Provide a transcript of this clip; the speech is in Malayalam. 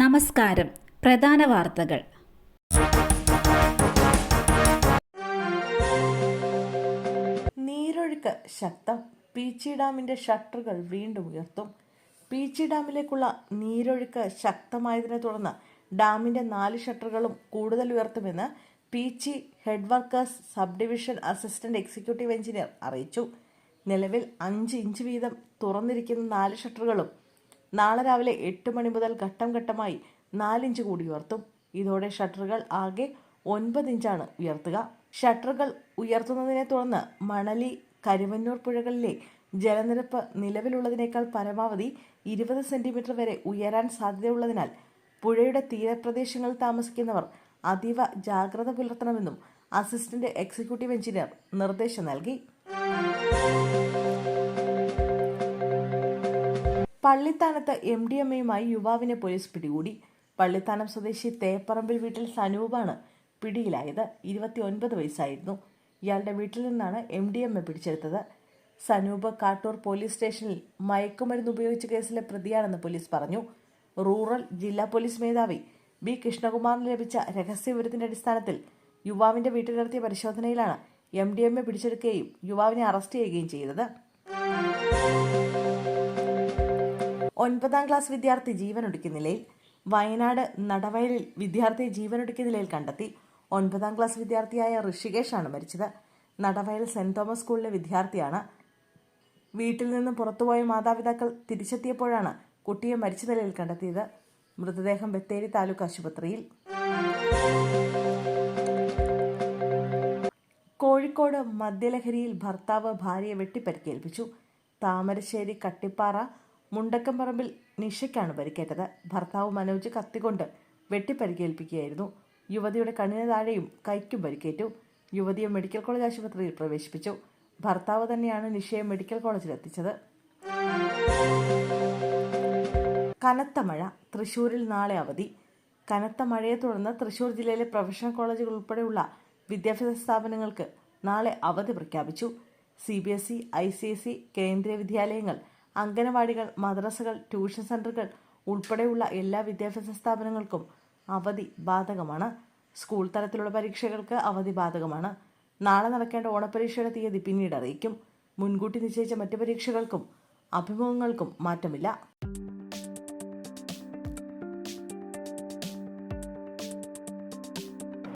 നമസ്കാരം. പ്രധാന വാർത്തകൾ. നീരൊഴുക്ക് ശക്തം. പീച്ചി ഡാമിന്റെ ഷട്ടറുകൾ വീണ്ടും ഉയർത്തും. പീച്ചി ഡാമിലേക്കുള്ള നീരൊഴുക്ക് ശക്തമായതിനെ തുടർന്ന് ഡാമിന്റെ നാല് ഷട്ടറുകളും കൂടുതൽ ഉയർത്തുമെന്ന് Peechi head workers sub division assistant executive engineer അറിയിച്ചു. നിലവിൽ അഞ്ച് ഇഞ്ച് വീതം തുറന്നിരിക്കുന്ന നാല് ഷട്ടറുകളും നാളെ രാവിലെ എട്ട് മണി മുതൽ ഘട്ടം ഘട്ടമായി നാലിഞ്ച് കൂടി ഉയർത്തും. ഇതോടെ ഷട്ടറുകൾ ആകെ ഒൻപത് ഇഞ്ചാണ് ഉയർത്തുക. ഷട്ടറുകൾ ഉയർത്തുന്നതിനെ തുടർന്ന് മണലി കരുവന്നൂർ പുഴകളിലെ ജലനിരപ്പ് നിലവിലുള്ളതിനേക്കാൾ പരമാവധി ഇരുപത് സെന്റിമീറ്റർ വരെ ഉയരാൻ സാധ്യതയുള്ളതിനാൽ പുഴയുടെ തീരപ്രദേശങ്ങളിൽ താമസിക്കുന്നവർ അതീവ ജാഗ്രത പുലർത്തണമെന്നും അസിസ്റ്റന്റ് എക്സിക്യൂട്ടീവ് എഞ്ചിനീയർ നിർദ്ദേശം നൽകി. പള്ളിത്താനത്ത് എം ഡി എമ്മയുമായി യുവാവിനെ പോലീസ് പിടികൂടി. പള്ളിത്താനം സ്വദേശി തേപ്പറമ്പിൽ വീട്ടിൽ സനൂപാണ് പിടിയിലായത്. ഇരുപത്തി ഒൻപത് വയസ്സായിരുന്നു. ഇയാളുടെ വീട്ടിൽ നിന്നാണ് എം ഡി എം എ പിടിച്ചെടുത്തത്. സനൂപ് കാട്ടൂർ പോലീസ് സ്റ്റേഷനിൽ മയക്കുമരുന്ന് ഉപയോഗിച്ച കേസിലെ പ്രതിയാണെന്ന് പോലീസ് പറഞ്ഞു. റൂറൽ ജില്ലാ പോലീസ് മേധാവി ബി കൃഷ്ണകുമാറിന് ലഭിച്ച രഹസ്യവിവരത്തിന്റെ അടിസ്ഥാനത്തിൽ യുവാവിന്റെ വീട്ടിൽ നടത്തിയ പരിശോധനയിലാണ് എം ഡി എം എ പിടിച്ചെടുക്കുകയും യുവാവിനെ അറസ്റ്റ് ചെയ്യുകയും ചെയ്തത്. ഒൻപതാം ക്ലാസ് വിദ്യാർത്ഥി ജീവനൊടുക്കിയ നിലയിൽ വയനാട് നടവയലിൽ വിദ്യാർത്ഥിയെ ജീവനൊടുക്കിയ നിലയിൽ കണ്ടെത്തി ഒൻപതാം ക്ലാസ് വിദ്യാർത്ഥിയായ ഋഷികേഷാണ് മരിച്ചത്. നടവയൽ സെന്റ് തോമസ് സ്കൂളിലെ വിദ്യാർത്ഥിയാണ്. വീട്ടിൽ നിന്ന് പുറത്തുപോയ മാതാപിതാക്കൾ തിരിച്ചെത്തിയപ്പോഴാണ് കുട്ടിയെ മരിച്ച നിലയിൽ കണ്ടെത്തിയത്. മൃതദേഹം ബത്തേരി താലൂക്ക് ആശുപത്രിയിൽ. കോഴിക്കോട് മദ്യലഹരിയിൽ ഭർത്താവ് ഭാര്യയെ വെട്ടിപ്പരിക്കേൽപ്പിച്ചു. താമരശ്ശേരി കട്ടിപ്പാറ മുണ്ടക്കമ്പറമ്പിൽ നിഷയ്ക്കാണ് പരിക്കേറ്റത്. ഭർത്താവ് മനോജ് കത്തിക്കൊണ്ട് വെട്ടിപ്പരിക്കേൽപ്പിക്കുകയായിരുന്നു. യുവതിയുടെ കണ്ണിന് താഴെയും കൈക്കും പരിക്കേറ്റു. യുവതിയെ മെഡിക്കൽ കോളേജ് ആശുപത്രിയിൽ പ്രവേശിപ്പിച്ചു. ഭർത്താവ് തന്നെയാണ് നിഷയെ മെഡിക്കൽ കോളേജിൽ എത്തിച്ചത് കനത്ത മഴ. തൃശൂരിൽ നാളെ അവധി. കനത്ത മഴയെ തുടർന്ന് തൃശൂർ ജില്ലയിലെ പ്രൊഫഷണൽ കോളേജുകൾ ഉൾപ്പെടെയുള്ള വിദ്യാഭ്യാസ സ്ഥാപനങ്ങൾക്ക് നാളെ അവധി പ്രഖ്യാപിച്ചു. C B S E I C S E കേന്ദ്രീയ വിദ്യാലയങ്ങൾ അംഗനവാടികൾ മദ്രസകൾ ട്യൂഷൻ സെന്ററുകൾ ഉൾപ്പെടെയുള്ള എല്ലാ വിദ്യാഭ്യാസ സ്ഥാപനങ്ങൾക്കും അവധി ബാധകമാണ്. സ്കൂൾ തലത്തിലുള്ള പരീക്ഷകൾക്ക് അവധി ബാധകമാണ്. നാളെ നടക്കേണ്ട ഓണപരീക്ഷയുടെ തീയതി പിന്നീട് അറിയിക്കും. മുൻകൂട്ടി നിശ്ചയിച്ച മറ്റു പരീക്ഷകൾക്കും അഭിമുഖങ്ങൾക്കും മാറ്റമില്ല.